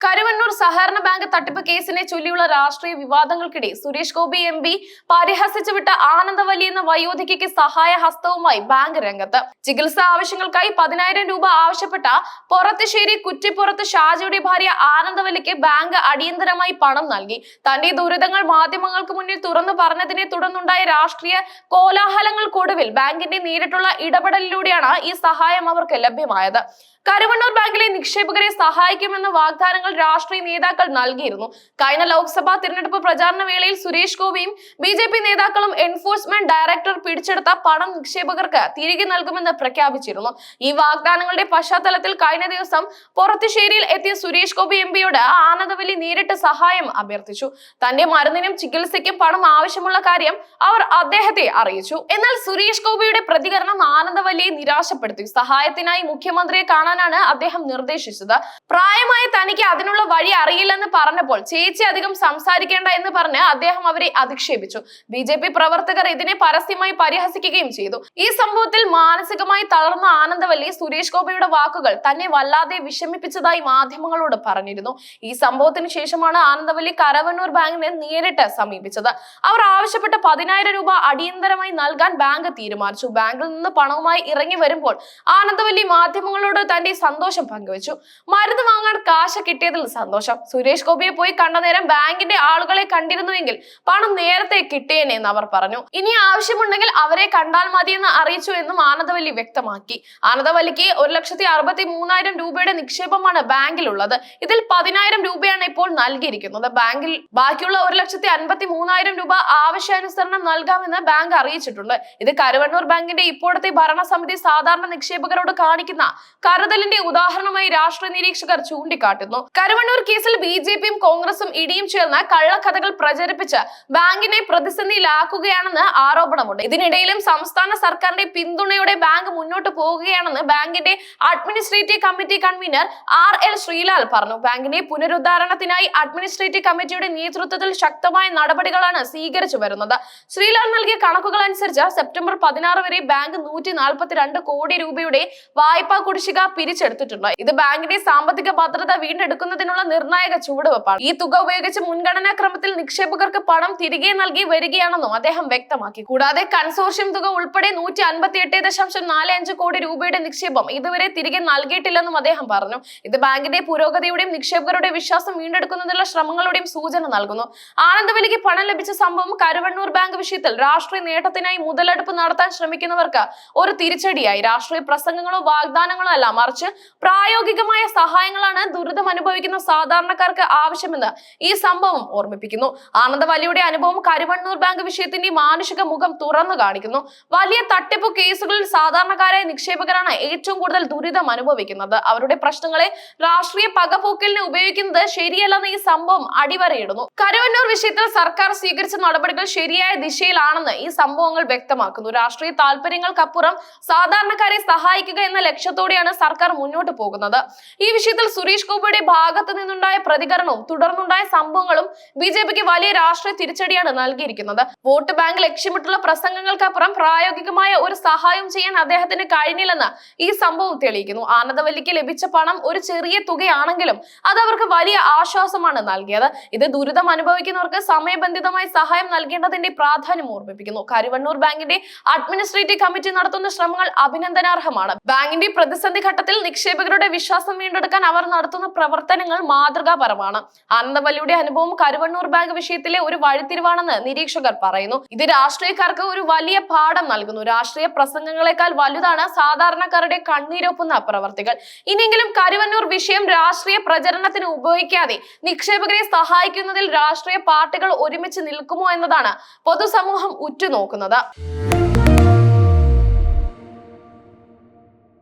കരുവന്നൂർ സഹകരണ ബാങ്ക് തട്ടിപ്പ് കേസിനെ ചൊല്ലിയുള്ള രാഷ്ട്രീയ വിവാദങ്ങൾക്കിടെ സുരേഷ് ഗോപി എം പി പരിഹസിച്ചു വിട്ട ആനന്ദവല്ലി എന്ന വയോധികയ്ക്ക് സഹായ ഹസ്തവുമായി ബാങ്ക് രംഗത്ത്. ചികിത്സാ ആവശ്യങ്ങൾക്കായി പതിനായിരം രൂപ ആവശ്യപ്പെട്ട പുറത്തുശ്ശേരി കുറ്റിപ്പുറത്ത് ഷാജിയുടെ ഭാര്യ ആനന്ദവല്ലിക്ക് ബാങ്ക് അടിയന്തരമായി പണം നൽകി. തന്റെ ദുരിതങ്ങൾ മാധ്യമങ്ങൾക്ക് മുന്നിൽ തുറന്നു പറഞ്ഞതിനെ തുടർന്നുണ്ടായ രാഷ്ട്രീയ കോലാഹലങ്ങൾക്കൊടുവിൽ ബാങ്കിന്റെ നേരിട്ടുള്ള ഇടപെടലിലൂടെയാണ് ഈ സഹായം അവർക്ക് ലഭ്യമായത്. കരുവണ്ണൂർ ബാങ്കിലെ നിക്ഷേപകരെ സഹായിക്കുമെന്ന വാഗ്ദാനങ്ങൾ രാഷ്ട്രീയ നേതാക്കൾ നൽകിയിരുന്നു. കഴിഞ്ഞ ലോക്സഭാ തിരഞ്ഞെടുപ്പ് പ്രചാരണ വേളയിൽ സുരേഷ് ഗോപിയും ബി ജെ പി നേതാക്കളും എൻഫോഴ്സ്മെന്റ് ഡയറക്ടർ പിടിച്ചെടുത്ത പണം നിക്ഷേപകർക്ക് തിരികെ നൽകുമെന്ന് പ്രഖ്യാപിച്ചിരുന്നു. ഈ വാഗ്ദാനങ്ങളുടെ പശ്ചാത്തലത്തിൽ കഴിഞ്ഞ ദിവസം പൊറത്തുശ്ശേരിയിൽ എത്തിയ സുരേഷ് ഗോപി എം പിയോട് ആനന്ദവല്ലി നേരിട്ട് സഹായം അഭ്യർത്ഥിച്ചു. തന്റെ മരുന്നിനും ചികിത്സയ്ക്കും പണം ആവശ്യമുള്ള കാര്യം അവർ അദ്ദേഹത്തെ അറിയിച്ചു. എന്നാൽ സുരേഷ് ഗോപിയുടെ പ്രതികരണം ആനന്ദവല്ലിയെ നിരാശപ്പെടുത്തി. സഹായത്തിനായി മുഖ്യമന്ത്രിയെ കാണാനാണ് അദ്ദേഹം നിർദ്ദേശിച്ചത്. പ്രായമായ തനിക്ക് അതിനുള്ള വഴി അറിയില്ലെന്ന് പറഞ്ഞപ്പോൾ ചേച്ചി അധികം സംസാരിക്കേണ്ട എന്ന് പറഞ്ഞ് അദ്ദേഹം അവരെ അധിക്ഷേപിച്ചു. ബി ജെ പി പ്രവർത്തകർ ഇതിനെ പരസ്യമായി പരിഹസിക്കുകയും ചെയ്തു. ഈ സംഭവത്തിൽ മാനസികമായി തളർന്ന ആനന്ദവല്ലി സുരേഷ് ഗോപിയുടെ വാക്കുകൾ തന്നെ വല്ലാതെ വിഷമിപ്പിച്ചതായി മാധ്യമങ്ങളോട് പറഞ്ഞിരുന്നു. ഈ സംഭവത്തിന് ശേഷമാണ് ആനന്ദവല്ലി കരവന്നൂർ ബാങ്കിനെ നേരിട്ട് സമീപിച്ചത്. അവർ ആവശ്യപ്പെട്ട പതിനായിരം രൂപ അടിയന്തരമായി നൽകാൻ ബാങ്ക് തീരുമാനിച്ചു. ബാങ്കിൽ നിന്ന് പണവുമായി ഇറങ്ങി വരുമ്പോൾ ആനന്ദവല്ലി മാധ്യമങ്ങളോട് തന്റെ സന്തോഷം പങ്കുവച്ചു. മരുന്ന് വാങ്ങാൻ കാശ് കിട്ടിയതിൽ സന്തോഷം. സുരേഷ് ഗോപിയെ പോയി കണ്ട നേരം ബാങ്കിന്റെ ആളുകളെ കണ്ടിരുന്നുവെങ്കിൽ പണം നേരത്തെ കിട്ടിയേനെ എന്ന് അവർ പറഞ്ഞു. ഇനി ആവശ്യമുണ്ടെങ്കിൽ അവരെ കണ്ടാൽ മതിയെന്ന് അറിയിച്ചു എന്നും ആനന്ദവല്ലി വ്യക്തമാക്കി. ആനന്ദവല്ലിക്ക് ഒരു ലക്ഷത്തി അറുപത്തി മൂന്നായിരം രൂപയുടെ നിക്ഷേപമാണ് ബാങ്കിലുള്ളത്. ഇതിൽ പതിനായിരം രൂപയാണ് ഇപ്പോൾ നൽകിയിരിക്കുന്നത്. ബാങ്കിൽ ബാക്കിയുള്ള ഒരു ലക്ഷത്തി അൻപത്തി മൂന്നായിരം രൂപ ആവശ്യാനുസരണം നൽകാമെന്ന് ബാങ്ക് അറിയിച്ചിട്ടുണ്ട്. ഇത് കരുവണ്ണൂർ ബാങ്കിന്റെ ഇപ്പോഴത്തെ ഭരണസമിതി സാധാരണ നിക്ഷേപകരോട് കാണിക്കുന്ന കരുതലിന്റെ ഉദാഹരണമായി രാഷ്ട്രീയ നിരീക്ഷകർ ചൂണ്ടിക്കാട്ടുന്നു. കരുവണ്ണൂർ കേസിൽ ബി ജെ പിയും കോൺഗ്രസും ഇടിയും ചേർന്ന കള്ളക്കഥകൾ പ്രചരിപ്പിച്ച് ബാങ്കിനെ പ്രതിസന്ധിയിലാക്കുകയാണെന്ന് ആരോപണമുണ്ട്. ഇതിനിടയിലും സംസ്ഥാന സർക്കാരിന്റെ പിന്തുണയോടെ ബാങ്ക് മുന്നോട്ട് പോവുകയാണെന്ന് ബാങ്കിന്റെ administrative committee convener R L Sreelal പറഞ്ഞു. ബാങ്കിന്റെ പുനരുദ്ധാരണത്തിനായി അഡ്മിനിസ്ട്രേറ്റീവ് കമ്മിറ്റിയുടെ നേതൃത്വത്തിൽ ശക്തമായ നടപടികളാണ് സ്വീകരിച്ചു വരുന്നത്. ശ്രീലാൽ നൽകിയ കണക്കുകൾ അനുസരിച്ച് സെപ്റ്റംബർ പതിനാറ് വരെ ബാങ്ക് നൂറ്റി നാൽപ്പത്തിരണ്ട് കോടി രൂപയുടെ വായ്പാ കുടിശ്ശിക പിരിച്ചെടുത്തിട്ടുണ്ട്. ഇത് ബാങ്കിന്റെ സാമ്പത്തിക ഭദ്രത വീണ്ടെടുക്കുന്നതിനുള്ള നിർണായക ചുവടുവെപ്പാണ്. ഈ തുക ഉപയോഗിച്ച് മുൻഗണനാ ക്രമത്തിൽ നിക്ഷേപകർക്ക് പണം തിരികെ നൽകി വരികയാണെന്നും അദ്ദേഹം വ്യക്തമാക്കി. കൂടാതെ കൺസോർഷ്യം തുക ഉൾപ്പെടെ നൂറ്റി അൻപത്തി എട്ട് ദശാംശം നാല് അഞ്ച് കോടി രൂപയുടെ നിക്ഷേപം ഇതുവരെ തിരികെ നൽകിയിട്ടില്ലെന്നും അദ്ദേഹം പറഞ്ഞു. ഇത് ബാങ്കിന്റെ പുരോഗതിയുടെയും നിക്ഷേപകരുടെ വിശ്വാസം വീണ്ടെടുക്കുന്നതിനുള്ള ശ്രമങ്ങളുടെയും സൂചന നൽകുന്നു. ആനന്ദവലിക്ക് പണം ലഭിച്ച സംഭവം കരുവണ്ണൂർ ബാങ്ക് വിഷയത്തിൽ രാഷ്ട്രീയ നേട്ടത്തിനായി മുതലെടുപ്പ് നടത്താൻ ശ്രമിക്കുന്നവർക്ക് ഒരു തിരിച്ചടിയായി. രാഷ്ട്രീയ പ്രസംഗങ്ങളോ വാഗ്ദാനങ്ങളോ അല്ല മറിച്ച് പ്രായോഗികമായ സഹായങ്ങളാണ് ദുരിതം അനുഭവിക്കുന്ന സാധാരണക്കാർക്ക് ആവശ്യമെന്ന് ഈ സംഭവം ഓർമ്മിപ്പിക്കുന്നു. ആനന്ദവലിയുടെ അനുഭവം കരുവണ്ണൂർ ബാങ്ക് വിഷയത്തിന്റെ മാനുഷിക മുഖം തുറന്നു കാണിക്കുന്നു. വലിയ തട്ടിപ്പ് കേസുകളിൽ സാധാരണക്കാരായ നിക്ഷേപകരാണ് ഏറ്റവും കൂടുതൽ ദുരിതം അനുഭവിക്കുന്നത്. അവരുടെ പ്രശ്നങ്ങളെ രാഷ്ട്രീയ പകപോക്കലിന് ഉപയോഗിക്കുന്നത് ശരിയല്ലെന്ന് ഈ സംഭവം അടിവരയിടുന്നു. കരുവന്നൂർ വിഷയത്തിൽ സർക്കാർ സ്വീകരിച്ച നടപടികൾ ശരിയായ ദിശയിലാണെന്ന് ഈ സംഭവങ്ങൾ വ്യക്തമാക്കുന്നു. രാഷ്ട്രീയ താല്പര്യങ്ങൾക്കപ്പുറം സാധാരണക്കാരെ സഹായിക്കുക എന്ന ലക്ഷ്യത്തോടെയാണ് സർക്കാർ മുന്നോട്ട് പോകുന്നത്. ഈ വിഷയത്തിൽ സുരേഷ് ഗോപിയുടെ ഭാഗത്ത് നിന്നുണ്ടായ പ്രതികരണവും തുടർന്നുണ്ടായ സംഭവങ്ങളും ബി ജെ പിക്ക് വലിയ രാഷ്ട്രീയ തിരിച്ചടിയാണ് നൽകിയിരിക്കുന്നത്. വോട്ട് ബാങ്ക് ലക്ഷ്യമിട്ടുള്ള പ്രസംഗങ്ങൾക്കപ്പുറം പ്രായോഗികമായ ഒരു സഹായം ചെയ്യാൻ അദ്ദേഹത്തിന് കഴിഞ്ഞില്ലെന്ന് ഈ സംഭവം തെളിയിക്കുന്നു. ആനന്ദവല്ലിക്ക് ലഭിച്ച പണം ഒരു ചെറിയ തുകയാണെങ്കിലും അത് അവർക്ക് വലിയ ആശ്വാസമാണ് നൽകിയത്. ഇത് ദുരിതം അനുഭവിക്കുന്നവർക്ക് സമയബന്ധിതമായി സഹായം നൽകേണ്ടതിന്റെ പ്രാധാന്യം ഓർമ്മിപ്പിക്കുന്നു. കരുവണ്ണൂർ ബാങ്കിന്റെ അഡ്മിനിസ്ട്രേറ്റീവ് കമ്മിറ്റി നടത്തുന്ന ശ്രമങ്ങൾ അഭിനന്ദനാർഹമാണ്. ബാങ്കിന്റെ പ്രതിസന്ധി ഘട്ടത്തിൽ നിക്ഷേപകരുടെ വിശ്വാസം വീണ്ടെടുക്കാൻ അവർ നടത്തുന്ന പ്രവർത്തനങ്ങൾ മാതൃകാപരമാണ്. ആനന്ദവല്ലിയുടെ അനുഭവം കരുവണ്ണൂർ ബാങ്ക് വിഷയത്തിലെ ഒരു വഴിത്തിരിവാണെന്ന് നിരീക്ഷകർ പറയുന്നു. ഇത് രാഷ്ട്രീയക്കാർക്ക് ഒരു വലിയ പാഠം നൽകുന്നു. രാഷ്ട്രീയ പ്രസംഗങ്ങളെക്കാൾ വലുതാണ് സാധാരണക്കാരുടെ കണ്ണീരൊപ്പുന്ന പ്രവർത്തികൾ. ഇനിയെങ്കിലും കരുവന്നൂർ വിഷയം രാഷ്ട്രീയ പ്രചരണത്തിന് ഉപയോഗിക്കാതെ നിക്ഷേപകരെ സഹായിക്കുന്നതിൽ രാഷ്ട്രീയ പാർട്ടികൾ ഒരുമിച്ച് നിൽക്കുമോ എന്നതാണ് പൊതുസമൂഹം ഉറ്റുനോക്കുന്നത്.